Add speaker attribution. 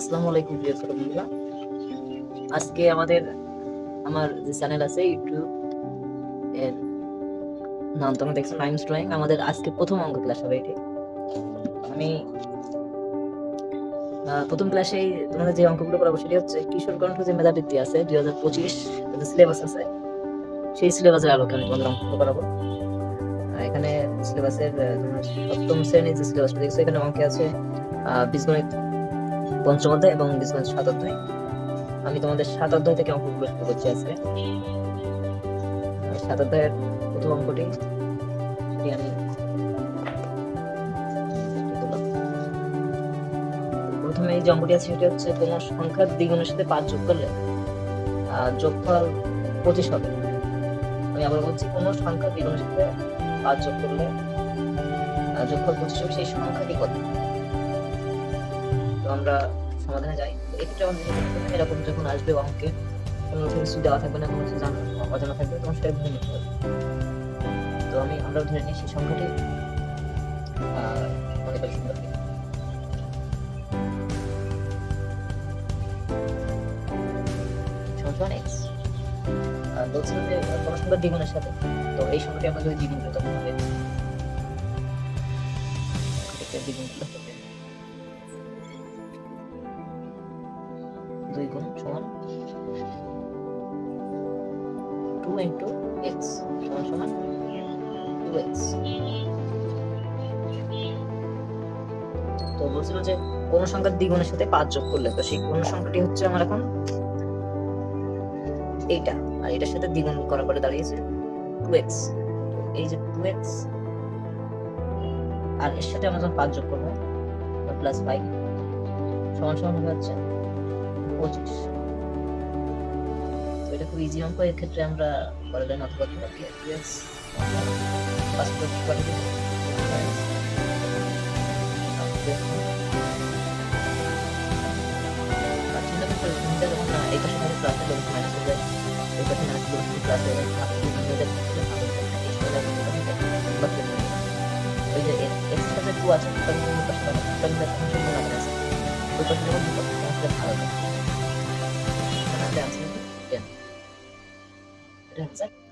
Speaker 1: আসসালামু আলাইকুম প্রিয় ছোট আজকে আমাদের, আমার যে চ্যানেল আছে ইউটিউব এর নাম তোমরা দেখছ নাইমস ড্রয়িং আমাদের আজকে প্রথম অঙ্ক ক্লাস হবে এটি। আমি প্রথম ক্লাসে তোমাদের যে অঙ্কগুলো করাবো সেটি হচ্ছে কিশোর কণ্ঠ যে মেধাবৃত্তি আছে দুই হাজার পঁচিশ সিলেবাস আছে। সেই সিলেবাসের আলোকে আমি তোমাদের অঙ্কগুলো করাবো। এখানে সিলেবাসের সপ্তম শ্রেণির যে সিলেবাসটা দেখছ, এখানে অঙ্কে আছে বীজগণিত পঞ্চম অধ্যায় এবং বিজনেস সাত অধ্যায় আমি তোমাদের সাত অধ্যায় থেকে অঙ্কগুলো শুরু করছি আজকে। সাত অধ্যায়ের প্রথম অঙ্কটি সেটি আমি প্রথমে এই যে অঙ্কটি আছে, সেটি হচ্ছে কোনো সংখ্যার দ্বিগুণের সাথে পাঁচ যোগ করলে যোগফল পঁচিশ হবে। আমি আবার বলছি, কোনো সংখ্যার দ্বিগুণের সাথে পাঁচ যোগ করলে যোগফল পঁচিশ হবে, সেই সংখ্যাটি কত? আমরা সমাধানে যাই। এক্ষেত্রে এরকম যখন আসবে অঙ্কে কোনো কিছু দেওয়া থাকবে না, কোনো কিছু জানা অজানা থাকবে তখন সেটা ভেবে নিতে হবে তো আমি আমরা ধরে নিই, সেই সংখ্যাটি মনে করি সুন্দর। দ্বিগুণের সাথে। তো এই সংখ্যাটি আমরা যদি দ্বিগুণ তখন ইন্টু এক্স সমান টু এক্স তো বলছিল যে কোন সংখ্যার দ্বিগুণের সাথে পাঁচ যোগ করলে, তো সেই কোন সংখ্যাটি হচ্ছে আমার এখন এইটা। আর এটার সাথে দ্বিগুণ করার পরে দাঁড়িয়েছে টু এই যে টু আর এর সাথে আমরা যখন পাঁচ যোগ করব প্লাস ফাইভ সমান সমান হচ্ছে পঁচিশ। এটা খুব ইজি অঙ্ক এর ক্ষেত্রে আমরা পরের লাইন অথবা তোমাকে এক্স ফার্স্ট করে দিব এই পাশে প্লাস মাইনাস যায় এই পাশে মাইনাস হলে প্লাস ওই যে এক্স সাথে টু আছে তার জন্য পাশে তার জন্য সম্পূর্ণ মাইনাস ওই পাশে যখন ভালো হবে। আমাদের আনসার টেন এটা হচ্ছে